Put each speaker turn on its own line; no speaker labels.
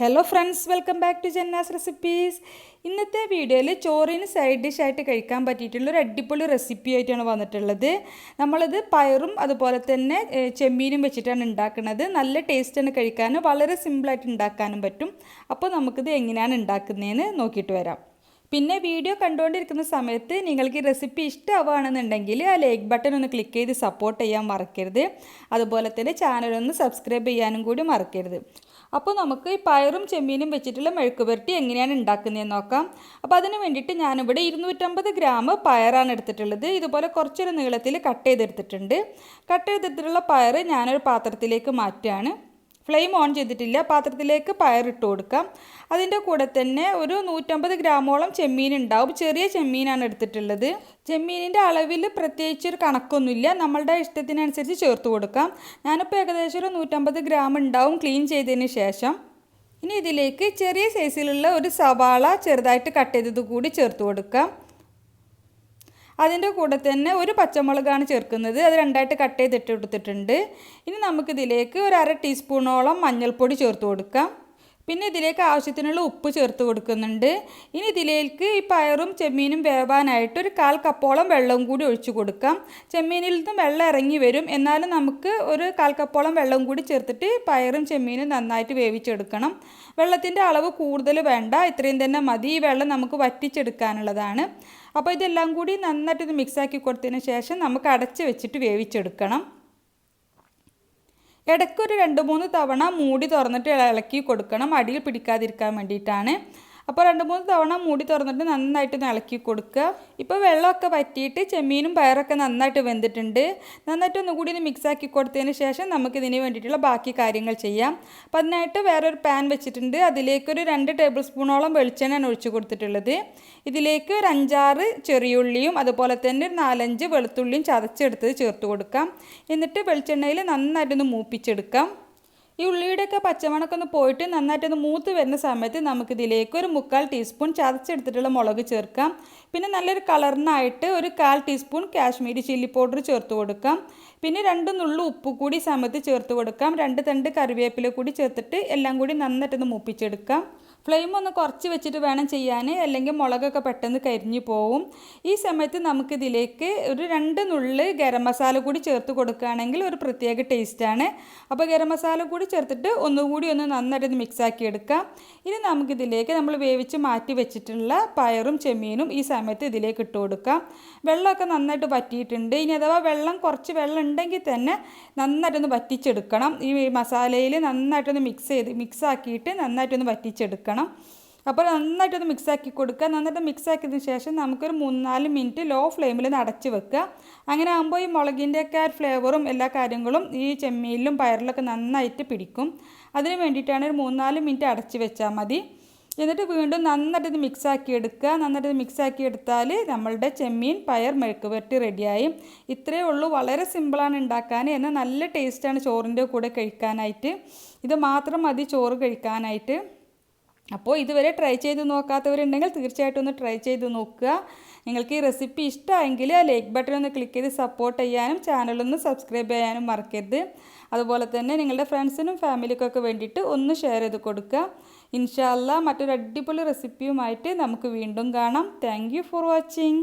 Hello friends welcome back to Janna's recipes ഇന്നത്തെ വീഡിയോയിൽ ചോറിന് സൈഡ് ഡിഷായിട്ട് കഴിക്കാൻ പറ്റിയിട്ടുള്ള ഒരു അടിപൊളി റെസിപ്പി ആയിട്ടാണ് വന്നിട്ടുള്ളത്. നമ്മളത് പയറും അതുപോലെ തന്നെ ചെമ്മീനും വെച്ചിട്ടാണ് ഉണ്ടാക്കുന്നത്. നല്ല ടേസ്റ്റാണ് കഴിക്കാനും വളരെ സിമ്പിളായിട്ട് ഉണ്ടാക്കാനും പറ്റും. അപ്പോൾ നമുക്കിത് എങ്ങനെയാണ് ഉണ്ടാക്കുന്നതെന്ന് നോക്കിയിട്ട് വരാം. പിന്നെ വീഡിയോ കണ്ടുകൊണ്ടിരിക്കുന്ന സമയത്ത് നിങ്ങൾക്ക് ഈ റെസിപ്പി ഇഷ്ടമാവുകയാണെന്നുണ്ടെങ്കിൽ ആ ലൈക്ക് ബട്ടൺ ഒന്ന് ക്ലിക്ക് ചെയ്ത് സപ്പോർട്ട് ചെയ്യാൻ മറക്കരുത്. അതുപോലെ തന്നെ ചാനലൊന്ന് സബ്സ്ക്രൈബ് ചെയ്യാനും കൂടി മറക്കരുത്. അപ്പോൾ നമുക്ക് ഈ പയറും ചെമ്മീനും വെച്ചിട്ടുള്ള മെഴുക്ക് പുരട്ടി എങ്ങനെയാണ് ഉണ്ടാക്കുന്നതെന്ന് നോക്കാം. അപ്പോൾ അതിന് വേണ്ടിയിട്ട് ഞാനിവിടെ ഇരുന്നൂറ്റമ്പത് ഗ്രാം പയറാണ് എടുത്തിട്ടുള്ളത്. ഇതുപോലെ കുറച്ചൊരു നീളത്തിൽ കട്ട് ചെയ്തെടുത്തിട്ടുണ്ട്. കട്ട് ചെയ്തെടുത്തിട്ടുള്ള പയർ ഞാനൊരു പാത്രത്തിലേക്ക് മാറ്റുകയാണ്. ഫ്ലെയിം ഓൺ ചെയ്തിട്ടില്ല. പാത്രത്തിലേക്ക് പയറിട്ട് കൊടുക്കാം. അതിന്റെ കൂടെ തന്നെ ഒരു നൂറ്റമ്പത് ഗ്രാമോളം ചെമ്മീൻ ഉണ്ടാവും. ചെറിയ ചെമ്മീനാണ് എടുത്തിട്ടുള്ളത്. ചെമ്മീനിന്റെ അളവിൽ പ്രത്യേകിച്ച് ഒരു കണക്കൊന്നുമില്ല. നമ്മളുടെ ഇഷ്ടത്തിനനുസരിച്ച് ചേർത്ത് കൊടുക്കാം. ഞാനിപ്പോൾ ഏകദേശം ഒരു നൂറ്റമ്പത് ഗ്രാം ഉണ്ടാവും ക്ലീൻ ചെയ്തതിന് ശേഷം. ഇനി ഇതിലേക്ക് ചെറിയ സൈസിലുള്ള ഒരു സവാള ചെറുതായിട്ട് കട്ട് ചെയ്തത് കൂടി ചേർത്ത് കൊടുക്കാം. അതിന്റെ കൂടെ തന്നെ ഒരു പച്ചമുളകാണ് ചേർക്കുന്നത്. അത് രണ്ടായിട്ട് കട്ട് ചെയ്തിട്ട് എടുത്തിട്ടുണ്ട്. ഇനി നമുക്കിതിലേക്ക് ഒരു അര ടീസ്പൂണോളം മഞ്ഞൾപ്പൊടി ചേർത്ത് കൊടുക്കാം. പിന്നെ ഇതിലേക്ക് ആവശ്യത്തിനുള്ള ഉപ്പ് ചേർത്ത് കൊടുക്കുന്നുണ്ട്. ഇനി ഇതിലേക്ക് ഈ പയറും ചെമ്മീനും വേവാനായിട്ട് ഒരു കാൽ കപ്പോളം വെള്ളം കൂടി ഒഴിച്ചു കൊടുക്കാം. ചെമ്മീനിൽ നിന്നും വെള്ളം ഇറങ്ങി വരും. എന്നാലും നമുക്ക് ഒരു കാൽ കപ്പോളം വെള്ളം കൂടി ചേർത്തിട്ട് പയറും ചെമ്മീനും നന്നായിട്ട് വേവിച്ചെടുക്കണം. വെള്ളത്തിന്റെ അളവ് കൂടുതൽ വേണ്ട. ഇത്രയും തന്നെ മതി. ഈ വെള്ളം നമുക്ക് വറ്റിച്ചെടുക്കാനുള്ളതാണ്. അപ്പോൾ ഇതെല്ലാം കൂടി നന്നായിട്ടൊന്ന് മിക്സാക്കി കൊടുത്തതിന് ശേഷം നമുക്ക് അടച്ച് വെച്ചിട്ട് വേവിച്ചെടുക്കണം. ഇടയ്ക്കൊരു രണ്ട് മൂന്ന് തവണ മൂടി തുറന്നിട്ട് ഇളക്കി കൊടുക്കണം. അടിയിൽ പിടിക്കാതിരിക്കാൻ വേണ്ടിയിട്ടാണ്. അപ്പോൾ രണ്ട് മൂന്ന് തവണ മൂടി തുറന്നിട്ട് നന്നായിട്ട് ഇളക്കി കൊടുക്കുക. ഇപ്പോൾ വെള്ളമൊക്കെ വറ്റിയിട്ട് ചെമ്മീനും പയറൊക്കെ നന്നായിട്ട് വെന്തിട്ടുണ്ട്. നന്നായിട്ട് ഒന്നുകൂടി ഒന്ന് മിക്സ് ആക്കി കൊടുത്തതിന് ശേഷം നമുക്ക് ഇതിന് വേണ്ടിയിട്ടുള്ള ബാക്കി കാര്യങ്ങൾ ചെയ്യാം. അപ്പോൾ അതിനായിട്ട് വേറൊരു പാൻ വെച്ചിട്ടുണ്ട്. അതിലേക്കൊരു രണ്ട് ടേബിൾ സ്പൂണോളം വെളിച്ചെണ്ണയാണ് ഒഴിച്ച് കൊടുത്തിട്ടുള്ളത്. ഇതിലേക്ക് ഒരു അഞ്ചാറ് ചെറിയുള്ളിയും അതുപോലെ തന്നെ ഒരു നാലഞ്ച് വെളുത്തുള്ളിയും ചതച്ചെടുത്തത് ചേർത്ത് കൊടുക്കാം. എന്നിട്ട് വെളിച്ചെണ്ണയിൽ നന്നായിട്ടൊന്ന് മൂപ്പിച്ചെടുക്കാം. ഈ ഉള്ളിയുടെയൊക്കെ പച്ചമണമൊക്കെ ഒന്ന് പോയിട്ട് നന്നായിട്ടൊന്ന് മൂത്ത് വരുന്ന സമയത്ത് നമുക്കിതിലേക്ക് ഒരു മുക്കാൽ ടീസ്പൂൺ ചതച്ചെടുത്തിട്ടുള്ള മുളക് ചേർക്കാം. പിന്നെ നല്ലൊരു കളറിനായിട്ട് ഒരു കാൽ ടീസ്പൂൺ കാശ്മീരി ചില്ലി പൗഡർ ചേർത്ത് കൊടുക്കാം. പിന്നെ രണ്ട് നുള്ളു ഉപ്പ് കൂടി സമയത്ത് ചേർത്ത് കൊടുക്കാം. രണ്ട് തണ്ട് കറിവേപ്പില കൂടി ചേർത്തിട്ട് എല്ലാം കൂടി നന്നായിട്ടൊന്ന് മൂപ്പിച്ചെടുക്കാം. ഫ്ലെയിം ഒന്ന് കുറച്ച് വെച്ചിട്ട് വേണം ചെയ്യാൻ അല്ലെങ്കിൽ മുളകൊക്കെ പെട്ടെന്ന് കരിഞ്ഞു പോവും. ഈ സമയത്ത് നമുക്കിതിലേക്ക് ഒരു രണ്ട് നുള്ളി ഗരം മസാല കൂടി ചേർത്ത് കൊടുക്കുകയാണെങ്കിൽ ഒരു പ്രത്യേക ടേസ്റ്റാണ് അപ്പോൾ ഗരം മസാല കൂടി ചേർത്തിട്ട് ഒന്നുകൂടി ഒന്ന് നന്നായിട്ട് മിക്സ് ആക്കി എടുക്കാം. ഇനി നമുക്കിതിലേക്ക് നമ്മൾ വേവിച്ച് മാറ്റി വെച്ചിട്ടുള്ള പയറും ചെമ്മീനും ഈ സമയത്ത് ഇതിലേക്ക് ഇട്ട് കൊടുക്കാം. വെള്ളമൊക്കെ നന്നായിട്ട് വറ്റിയിട്ടുണ്ട്. ഇനി അഥവാ വെള്ളം കുറച്ച് വെള്ളം ഉണ്ടെങ്കിൽ തന്നെ നന്നായിട്ടൊന്ന് വറ്റിച്ചെടുക്കണം. ഈ മസാലയിൽ നന്നായിട്ടൊന്ന് മിക്സ് ചെയ്ത് മിക്സ് ആക്കിയിട്ട് നന്നായിട്ടൊന്ന് വറ്റിച്ചെടുക്കണം. അപ്പോൾ നന്നായിട്ടൊന്ന് മിക്സ് ആക്കി കൊടുക്കുക. നന്നായിട്ട് മിക്സ് ആക്കിയതിന് ശേഷം നമുക്കൊരു മൂന്നാൽ നാല് മിനിറ്റ് ലോ ഫ്ലെയിമിൽ അടച്ച് വെക്കുക. അങ്ങനെ ആകുമ്പോൾ ഈ മുളകിന്റെയൊക്കെ ഫ്ലേവറും എല്ലാ കാര്യങ്ങളും ഈ ചെമ്മീനിലും പയറിലൊക്കെ നന്നായിട്ട് പിടിക്കും. അതിന് വേണ്ടിയിട്ടാണ് ഒരു മൂന്നാൽ മിനിറ്റ് അടച്ച് വെച്ചാൽ മതി. എന്നിട്ട് വീണ്ടും നന്നായിട്ട് ഇത് മിക്സാക്കി എടുക്കുക നന്നായിട്ട് ഇത് മിക്സാക്കി എടുത്താൽ നമ്മളുടെ ചെമ്മീൻ പയർ മെഴുക്ക് വരട്ടി റെഡിയായി. ഇത്രയേ ഉള്ളൂ. വളരെ സിമ്പിളാണ് ഉണ്ടാക്കാൻ എന്നാൽ നല്ല ടേസ്റ്റാണ് ചോറിന്റെ കൂടെ കഴിക്കാനായിട്ട്. ഇത് മാത്രം മതി ചോറ് കഴിക്കാനായിട്ട്. അപ്പോൾ ഇതുവരെ ട്രൈ ചെയ്ത് നോക്കാത്തവരുണ്ടെങ്കിൽ തീർച്ചയായിട്ടും ഒന്ന് ട്രൈ ചെയ്ത് നോക്കുക. നിങ്ങൾക്ക് ഈ റെസിപ്പി ഇഷ്ടമായെങ്കിൽ ആ ലൈക്ക് ബട്ടൺ ഒന്ന് ക്ലിക്ക് ചെയ്ത് സപ്പോർട്ട് ചെയ്യാനും ചാനലൊന്ന് സബ്സ്ക്രൈബ് ചെയ്യാനും മറക്കരുത്. അതുപോലെ തന്നെ നിങ്ങളുടെ ഫ്രണ്ട്സിനും ഫാമിലിക്കൊക്കെ വേണ്ടിയിട്ട് ഒന്ന് ഷെയർ ചെയ്ത് കൊടുക്കുക. ഇൻഷാല്ല മറ്റൊരു അടിപൊളി റെസിപ്പിയുമായിട്ട് നമുക്ക് വീണ്ടും കാണാം. Thank for watching